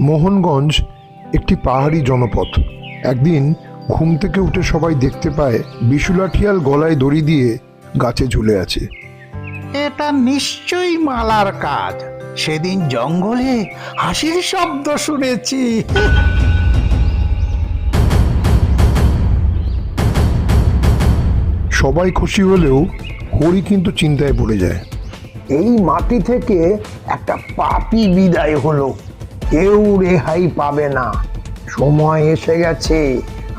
মোহনগঞ্জ একটি পাহাড়ি জনপদ একদিন ঘুম থেকে উঠে সবাই দেখতে পায় বিশুলাঠিয়াল গলায় দড়ি দিয়ে গাছে ঝুলে আছে। এটা নিশ্চয়ই মালার কাজ। সেদিন জঙ্গলে হাসির শব্দ শুনেছি। সবাই খুশি হলেও হরি কিন্তু চিন্তায় পড়ে যায়। এই মাটি থেকে একটা পাপি বিদায় হলো। কেউ রেহাই পাবে না। সময় এসে গেছে,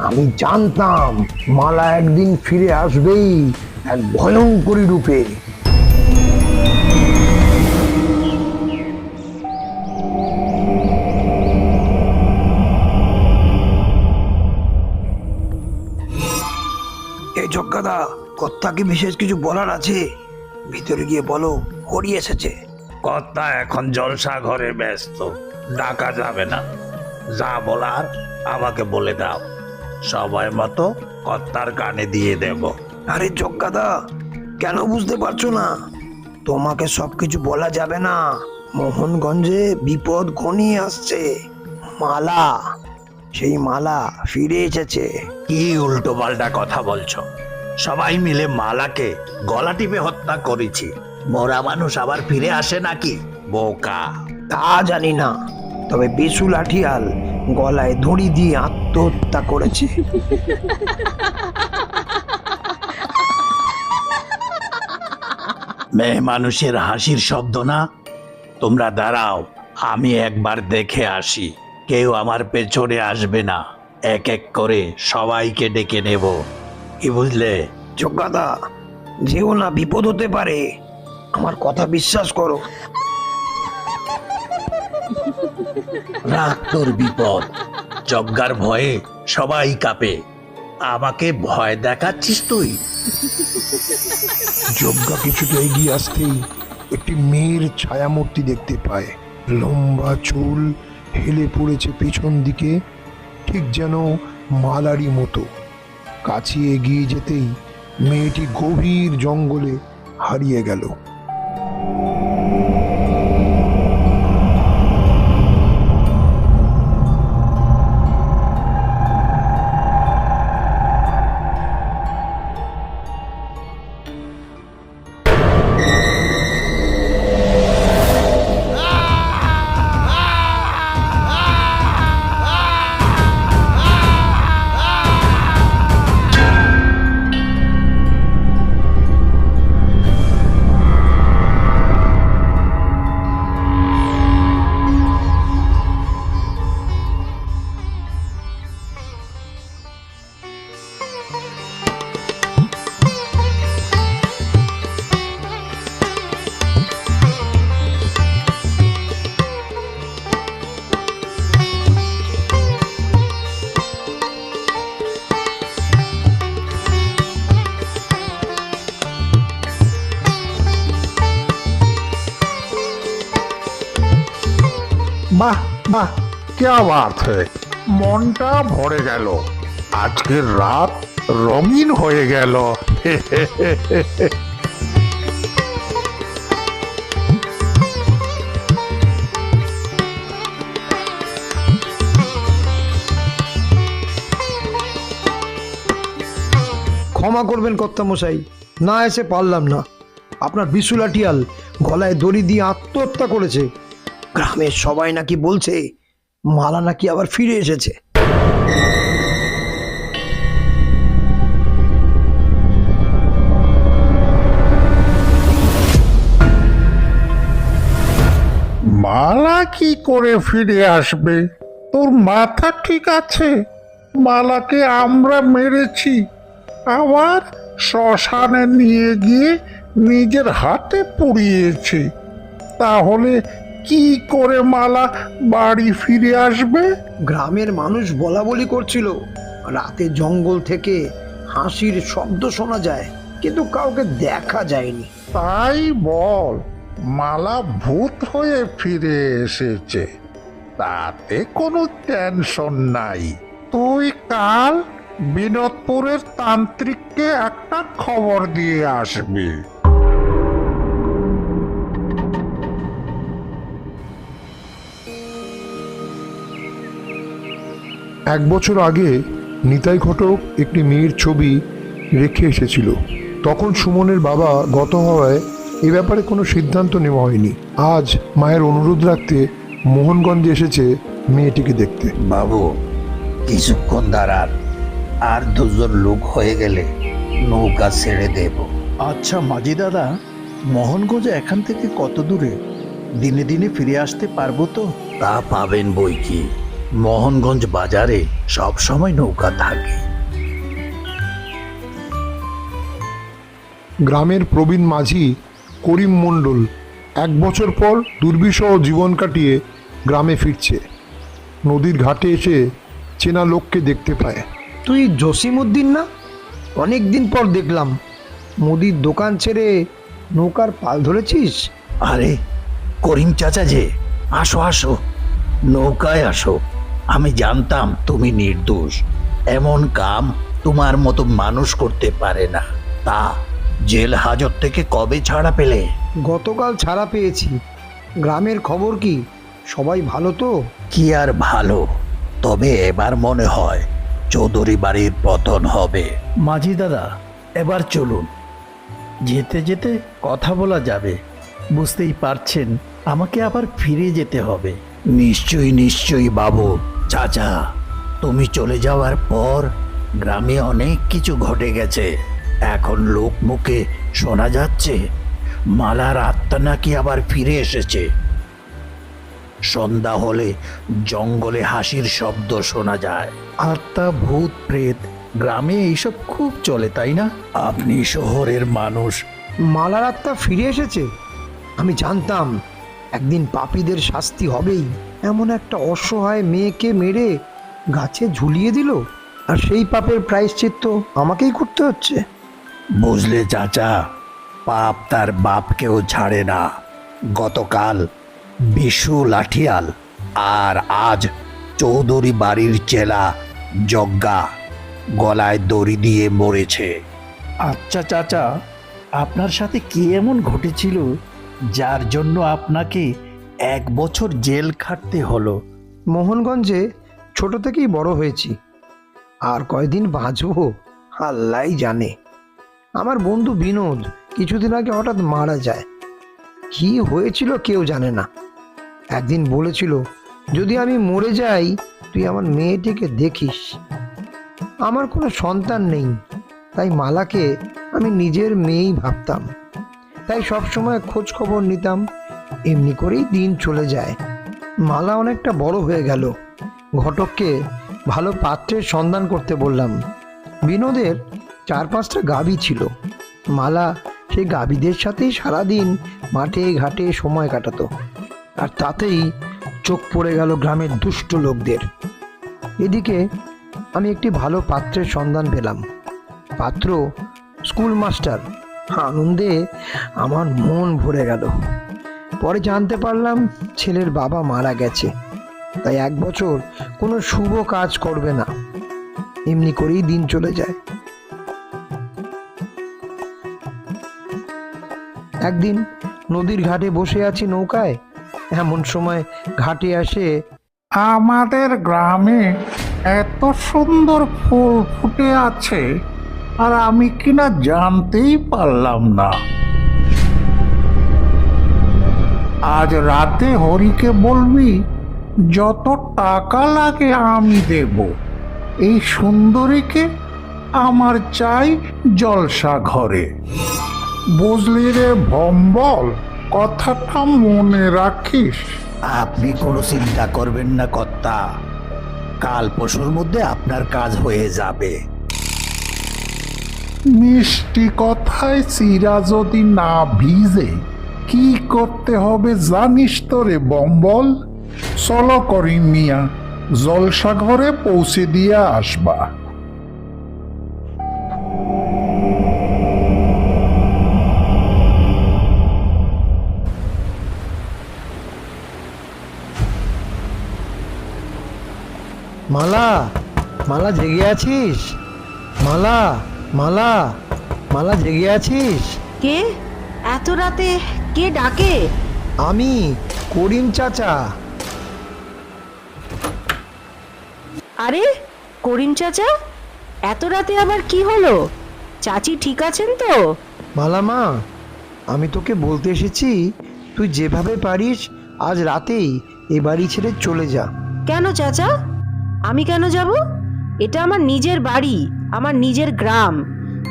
আমি জানতাম মালা একদিন ফিরে আসবেই এক ভয়ঙ্করী রূপে। এই কি বিশেষ কিছু বলার আছে? ভিতরে গিয়ে বলো, হরি এসেছে। কর্তা এখন জলসা ঘরে ব্যস্ত। ডাকা যাবে না। যা বলার আমাকে বলে দাও। সময় মতো কর্তার কানে দিয়ে দেব। আরে জগ্গাদা কেন বুঝতে পারছ না? তোমাকে সবকিছু বলা যাবে না। মোহনগঞ্জে বিপদ ঘনিয়ে আসছে। মালা সেই মালা ফিরে এসেছে। কি উল্টো পাল্টা কথা বলছো? সবাই মিলে মালাকে গলা টিপে হত্যা করেছি। মোরা মানুষ আবার ফিরে আসে নাকি? বোকা। তা জানি না তবে বিশু লাঠিয়াল গলায় দড়ি দিয়ে আত্মহত্যা করেছে। মেয়ে মানুষের হাসির শব্দ না? তোমরা দাঁড়াও আমি একবার দেখে আসি। কেউ আমার পেছনে আসবে না। এক এক করে সবাইকে ডেকে নেব। কি বুঝলে? যোগ্যতা যেও না বিপদ হতে পারে। আমার কথা বিশ্বাস করো। রাখ তোর বিপদ। যজ্ঞার ভয়ে সবাই কাঁপে। আমাকে ভয় দেখাচ্ছিস তুই? যজ্ঞা কিছুটা এগিয়ে আসতেই একটি মেয়ের ছায়ামূর্তি দেখতে পায়। লম্বা চুল হেলে পড়েছে পেছন দিকে, ঠিক যেন মালারি মতো। কাছে এগিয়ে যেতেই মেয়েটি গভীর জঙ্গলে হারিয়ে গেল। Thank you. বাহ বাহ, কে বাত মনটা ভরে গেল। আজকের রাত রঙিন হয়ে গেল। ক্ষমা করবেন কর্তামশাই, না এসে পারলাম না। আপনার বিশুলাটিয়াল গলায় দড়ি দিয়ে আত্মহত্যা করেছে। গ্রামের সবাই নাকি বলছে, মালা নাকি আবার ফিরে এসেছে। মালা কি করে ফিরে আসবে? তোর মাথা ঠিক আছে? মালাকে আমরা মেরেছি। আবার শ্মশানে নিয়ে গিয়ে নিজের হাতে পুড়িয়েছি। তাহলে কি করে মালা বাড়ি ফিরে আসবে? গ্রামের মানুষ বলা বলি করছিল রাতে জঙ্গল থেকে হাসির শব্দ শোনা যায় কিন্তু কাউকে দেখা যায়নি। তাই বল মালা ভূত হয়ে ফিরে এসেছে। তাতে কোনো টেনশন নাই। তুই কাল বিনোদপুরের তান্ত্রিককে একটা খবর দিয়ে আসবি। এক বছর আগে নিতাই ঘটক একটি মেয়ের ছবি রেখে এসেছিল। তখন সুমনের বাবা গত হওয়ায় এ ব্যাপারে কোনো সিদ্ধান্ত নেওয়া হয়নি। আজ মায়ের অনুরোধ রাখতে মোহনগঞ্জে এসেছে মেয়েটিকে দেখতে। বাবু কিছুক্ষণ দাঁড়ান। আর দুজন লোক হয়ে গেলে নৌকা ছেড়ে দেব। আচ্ছা মাঝি দাদা মোহনগঞ্জ এখান থেকে কত দূরে? দিনে দিনে ফিরে আসতে পারব তো? তা পাবেন বই কি? মোহনগঞ্জ বাজারে সব সময় নৌকা থাকে। গ্রামের প্রবীণ মাঝি করিম মণ্ডল এক বছর পর দুর্বিষহ জীবন কাটিয়ে গ্রামে ফিরছে। নদীর ঘাটে এসে চেনা লোককে দেখতে পায়। তুই জসিমউদ্দিন না? অনেক দিন পর দেখলাম। মুদির দোকান ছেড়ে নৌকার পাল ধরেছিস? আরে করিম চাচা যে আসো আসো। নৌকায় আসো। আমি জানতাম তুমি নির্দোষ। এমন কাম তোমার মতো মানুষ করতে পারে না। তা জেল হাজত থেকে কবে ছাড়া পেলে? গতকাল ছাড়া পেয়েছি। গ্রামের খবর কি? সবাই ভালো তো? কি আর ভালো? তবে এবার মনে হয় চৌধুরী বাড়ির পতন হবে। মাঝি দাদা এবার চলুন। যেতে যেতে কথা বলা যাবে। বুঝতেই পারছেন আমাকে আবার ফিরে যেতে হবে। নিশ্চয়ই নিশ্চয়ই বাবু। চাচা তুমি চলে যাওয়ার পর গ্রামে অনেক কিছু ঘটে গেছে। এখন লোক মুখে শোনা যাচ্ছে মালার আত্মা নাকি আবার ফিরে এসেছে। সন্ধ্যা হলে জঙ্গলে হাসির শব্দ শোনা যায়। আত্মা ভূত প্রেত গ্রামে এইসব খুব চলে তাই না? আপনি শহরের মানুষ। মালার আত্মা ফিরে এসেছে? আমি জানতাম একদিন পাপীদের শাস্তি হবেই। এমন একটা অসহায় মেয়েকে মেরে গাছে ঝুলিয়ে দিল? আর সেই পাপের প্রায়শ্চিত্ত আমাকেই করতে হচ্ছে। বুঝলে চাচা পাপ তার বাপকেও ছাড়ে না। গতকাল বিশু লাঠিয়াল আর আজ চৌধুরী বাড়ির চেলা যজ্ঞা গলায় দড়ি দিয়ে মরেছে। আচ্ছা চাচা আপনার সাথে কি এমন ঘটেছিল যার জন্য আপনাকে এক বছর জেল খাটতে হলো। মোহনগঞ্জে ছোট থেকেই বড় হয়েছি। আর কয়দিন বাঁচবো আল্লাহ জানে। আমার বন্ধু বিনোদ কিছুদিন আগে হঠাৎ মারা যায়। কি হয়েছিল কেউ জানে না। একদিন বলেছিল, যদি আমি মরে যাই, তুই আমার মেয়েটিকে দেখিস। আমার কোনো সন্তান নেই। তাই মালাকে আমি নিজের মেয়েই ভাবতাম। তাই সবসময় খোঁজ খবর নিতাম। এমনি করেই দিন চলে যায়। মালা অনেকটা বড় হয়ে গেল। ঘটককে ভালো পাত্রের সন্ধান করতে বললাম। বিনোদের চার পাঁচটা গাবি ছিল। মালা সেই গাবিদের সাথেই সারাদিন মাঠে ঘাটে সময় কাটাতো। আর তাতেই চোখ পড়ে গেল গ্রামের দুষ্ট লোকদের। এদিকে আমি একটি ভালো পাত্রের সন্ধান পেলাম। পাত্র, স্কুল মাস্টার আনন্দে আমার মন ভরে গেল। পরে জানতে পারলাম ছেলের বাবা মারা গেছে। তাই এক বছর কোনো শুভ কাজ করবে না। এমনি করেই দিন চলে যায়। একদিন নদীর ঘাটে বসে আছি নৌকায়। এমন সময় ঘাটে আসে আমাদের গ্রামে এত সুন্দর ফুল ফুটে আছে। আর আমি কিনা জানতেই পারলাম না। আজ রাতে হরিকে বলবি, যত টাকা লাগে আমি দেব। এই সুন্দরীকে আমার চাই জলসা ঘরে। বুঝলি রে ভম্বল, কথাটা মনে রাখিস। আপনি কোনো চিন্তা করবেন না কর্তা। কাল পরশুর মধ্যে আপনার কাজ হয়ে যাবে। মিষ্টি কথায় চিরা যদি না ভিজে, কি করতে হবে জানিস তো রে বম্বল? চলো করি মিয়া জলসা ঘরে পৌঁছে দিয়ে আসবা। মালা মালা জেগে আছিস? মালা মালা মালা জেগে আছিস? কে? এত রাতে কে ডাকে? আমি করিম চাচা। আরে করিম চাচা? এত রাতে আবার কি হলো? চাচি ঠিক আছেন তো? মালা মা আমি তোকে বলতে এসেছি তুই যেভাবে পারিস আজ রাতেই এ বাড়ি ছেড়ে চলে যা। কেন চাচা? আমি কেন যাব? এটা আমার নিজের বাড়ি, আমার নিজের গ্রাম।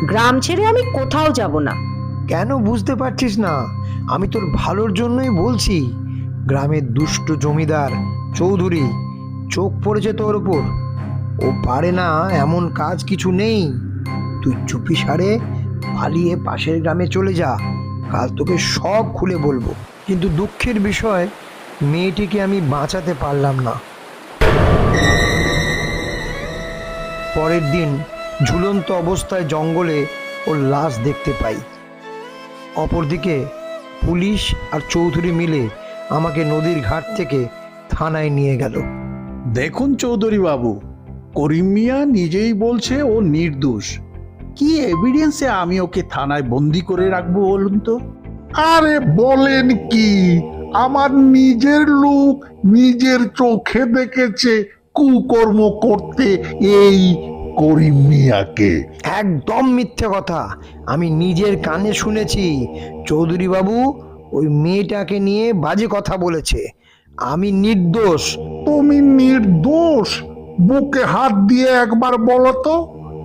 গ্রাম ছেড়ে আমি কোথাও যাব না। কেন বুঝতে পারছিস না? আমি তোর ভালোর জন্যই বলছি। গ্রামের দুষ্ট জমিদার চৌধুরী, চোখ পড়েছে তোর ওপর। ও পারে না, এমন কাজ কিছু নেই। তুই চুপি সারে পালিয়ে পাশের গ্রামে চলে যা। কাল তোকে সব খুলে বলব। কিন্তু দুঃখের বিষয়, মেয়েটিকে আমি বাঁচাতে পারলাম না। পরের দিন ঝুলন্ত অবস্থায় জঙ্গলে ওর লাশ দেখতে পাই। অপরদিকে পুলিশ আর চৌধুরী মিলে আমাকে নদীর ঘাট থেকে থানায় নিয়ে গেল। দেখুন চৌধুরী বাবু করিম মিয়া নিজেই বলছে ও নির্দোষ। কি এভিডেন্সে আমি ওকে থানায় বন্দি করে রাখব বলুন তো? আরে বলেন কি আমার নিজের লোক নিজের চোখে দেখেছে কুকর্ম করতে এই করিম মিয়াকে। একদম মিথ্যে কথা। আমি নিজের কানে শুনেছি চৌধুরী বাবু ওই মেয়েটাকে নিয়ে বাজে কথা বলেছে। আমি নির্দোষ। তুমি নির্দোষ? বুকে হাত দিয়ে একবার বলো তো।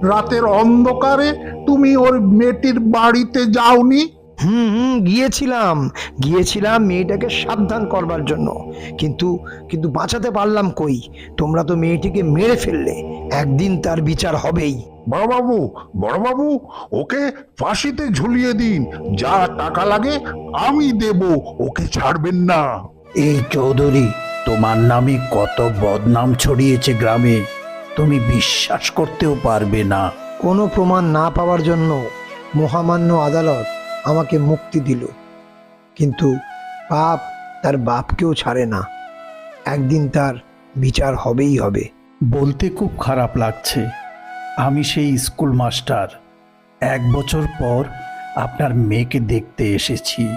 রাতের অন্ধকারে তুমি ওর মেয়েটির বাড়িতে যাওনি? হুম হুম গিয়েছিলাম। গিয়েছিলাম মেয়েটাকে সাবধান করবার জন্য। কিন্তু কিন্তু বাঁচাতে পারলাম কই? তোমরা তো মেয়েটিকে মেরে ফেললে। একদিন তার বিচার হবেই। বড়বাবু বড়বাবু ওকে ফাঁসিতে ঝুলিয়ে দিন। যা টাকা লাগে আমি দেব ওকে ছাড়বেন না। এই চৌধুরী তোমার নামে কত বদনাম ছড়িয়েছে গ্রামে। তুমি বিশ্বাস করতেও পারবে না। কোনো প্রমাণ না পাওয়ার জন্য মহামান্য আদালত আমাকে মুক্তি দিল। কিন্তু পাপ তার বাপকেও ছাড়ে না। একদিন তার বিচার হবেই হবে। বলতে খুব খারাপ লাগছে। আমি সেই স্কুল মাস্টার এক বছর পর আপনার মেয়েকে দেখতে এসেছি।